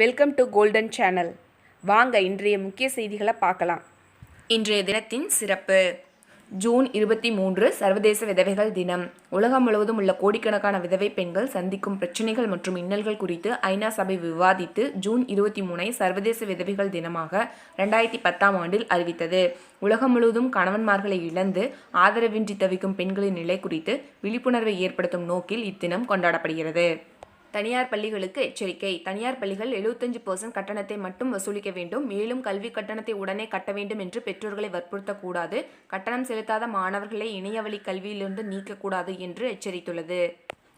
Welcome to golden channel வாங்க இன்றைய முக்கிய செய்திகளை பார்க்கலாம். இன்றைய தினத்தின் சிறப்பு. ஜூன் இருபத்தி மூன்று சர்வதேச விதவைகள் தினம். உலகம் முழுவதும் உள்ள கோடிக்கணக்கான விதவை பெண்கள் சந்திக்கும் பிரச்சனைகள் மற்றும் இன்னல்கள் குறித்து ஐநா சபை விவாதித்து ஜூன் இருபத்தி மூணை சர்வதேச விதவைகள் தினமாக ரெண்டாயிரத்தி பத்தாம் ஆண்டில் அறிவித்தது. உலகம் முழுவதும் கணவன்மார்களை இழந்து ஆதரவின்றி தவிக்கும் பெண்களின் நிலை குறித்து விழிப்புணர்வை ஏற்படுத்தும் நோக்கில் இத்தினம் கொண்டாடப்படுகிறது. தனியார் பள்ளிகளுக்கு எச்சரிக்கை. தனியார் பள்ளிகள் 75% பர்சன்ட் கட்டணத்தை மட்டும் வசூலிக்க வேண்டும். மேலும் கல்வி கட்டணத்தை உடனே கட்ட வேண்டும் என்று பெற்றோர்களை வற்புறுத்தக்கூடாது. கட்டணம் செலுத்தாத மாணவர்களை இணையவழி கல்வியிலிருந்து நீக்கக்கூடாது என்று எச்சரித்துள்ளது.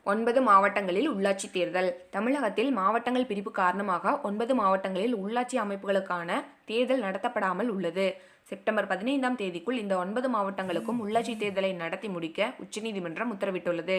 ஒன்பது மாவட்டங்களில் உள்ளாட்சி தேர்தல். தமிழகத்தில் மாவட்டங்கள் பிரிப்பு காரணமாக ஒன்பது மாவட்டங்களில் உள்ளாட்சி அமைப்புகளுக்கான தேர்தல் நடத்தப்படாமல் உள்ளது. செப்டம்பர் பதினைந்தாம் தேதிக்குள் இந்த ஒன்பது மாவட்டங்களுக்கும் உள்ளாட்சி தேர்தலை நடத்தி முடிக்க உச்சநீதிமன்றம் உத்தரவிட்டுள்ளது.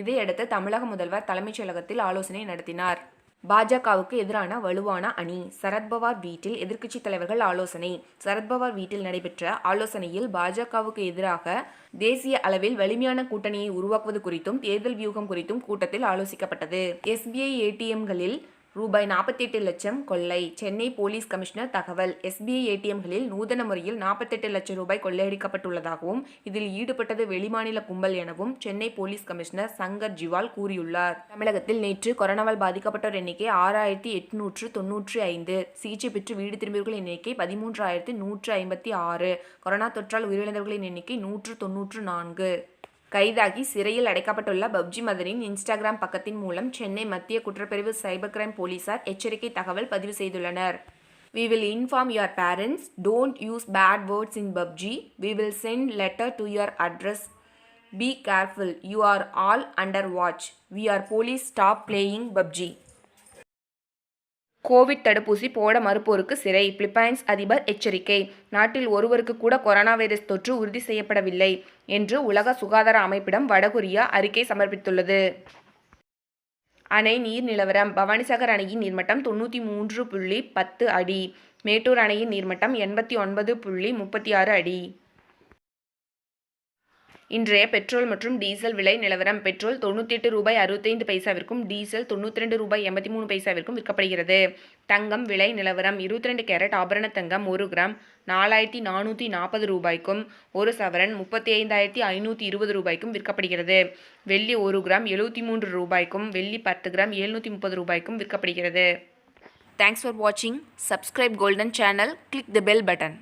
இதையடுத்து தமிழக முதல்வர் தலைமைச் செயலகத்தில் ஆலோசனை நடத்தினார். பாஜகவுக்கு எதிரான வலுவான அணி சரத்பவார் வீட்டில் எதிர்க்கட்சித் தலைவர்கள் ஆலோசனை. சரத்பவார் வீட்டில் நடைபெற்ற ஆலோசனையில் பாஜகவுக்கு எதிராக தேசிய அளவில் வலிமையான கூட்டணியை உருவாக்குவது குறித்தும் தேர்தல் வியூகம் குறித்தும் கூட்டத்தில் ஆலோசிக்கப்பட்டது. எஸ்பிஐ ஏடிஎம்களில் ரூபாய் நாற்பத்தெட்டு லட்சம் கொள்ளை. சென்னை போலீஸ் கமிஷனர் தகவல். எஸ்பிஐ ஏடிஎம்களில் நூதன முறையில் நாற்பத்தெட்டு லட்சம் ரூபாய் கொள்ளையடிக்கப்பட்டுள்ளதாகவும் இதில் ஈடுபட்டது வெளிமாநில கும்பல் எனவும் சென்னை போலீஸ் கமிஷனர் சங்கர் ஜிவால் கூறியுள்ளார். தமிழகத்தில் நேற்று கொரோனாவால் பாதிக்கப்பட்டோர் எண்ணிக்கை ஆறாயிரத்தி எட்நூற்று தொன்னூற்றி ஐந்து. சிகிச்சை பெற்று வீடு திரும்பியவர்களின் எண்ணிக்கை பதிமூன்றாயிரத்தி நூற்று ஐம்பத்தி ஆறு. கொரோனா தொற்றால் உயிரிழந்தவர்களின் எண்ணிக்கை நூற்று தொன்னூற்று நான்கு. கைதாகி சிறையில் அடைக்கப்பட்டுள்ள பப்ஜி மதனின் இன்ஸ்டாகிராம் பக்கத்தின் மூலம் சென்னை மத்திய குற்றப்பிரிவு சைபர் கிரைம் போலீசார் எச்சரிக்கை தகவல் பதிவு செய்துள்ளனர் We will inform your parents. Don't use bad words in PUBG. We will send letter to your address. Be careful. You are all under watch. We are police. Stop playing PUBG. Covid தடுப்பூசி போட மறுப்போருக்கு சிறை Philippines அதிபர் எச்சரிக்கை. நாட்டில் ஒருவருக்கு கூட corona virus தொற்று உறுதி செய்யப்படவில்லை என்று உலக சுகாதார அமைப்பிடம் வடகொரியா அறிக்கை சமர்ப்பித்துள்ளது. அணை நீர் நிலவரம் பவானிசாகர் அணையின் நீர்மட்டம் தொண்ணூற்றி மூன்று புள்ளி பத்து அடி மேட்டூர் அணையின் நீர்மட்டம் எண்பத்தி ஒன்பது புள்ளி முப்பத்தி ஆறு அடி. இன்றைய பெட்ரோல் மற்றும் டீசல் விலை நிலவரம். பெட்ரோல் தொண்ணூற்றி எட்டு ரூபாய் அறுபத்தைந்து பைசாவிற்கும் டீசல் தொண்ணூற்றி ரெண்டு ரூபாய் எண்பத்தி மூணு பைசாவிற்கும் விற்கப்படுகிறது. தங்கம் விலை நிலவரம் இருபத்தி ரெண்டு கேரட் ஆபரண தங்கம் ஒரு கிராம் நாலாயிரத்தி நானூற்றி நாற்பது ரூபாய்க்கும் ஒரு சவரன் முப்பத்தி ஐந்தாயிரத்தி ஐநூற்றி இருபது ரூபாய்க்கும் விற்கப்படுகிறது. வெள்ளி ஒரு கிராம் எழுபத்தி மூன்று ரூபாய்க்கும் வெள்ளி பத்து கிராம் எழுநூற்றி முப்பது ரூபாய்க்கும் விற்கப்படுகிறது. தேங்க்ஸ் ஃபார் வாட்சிங் subscribe golden channel click the bell button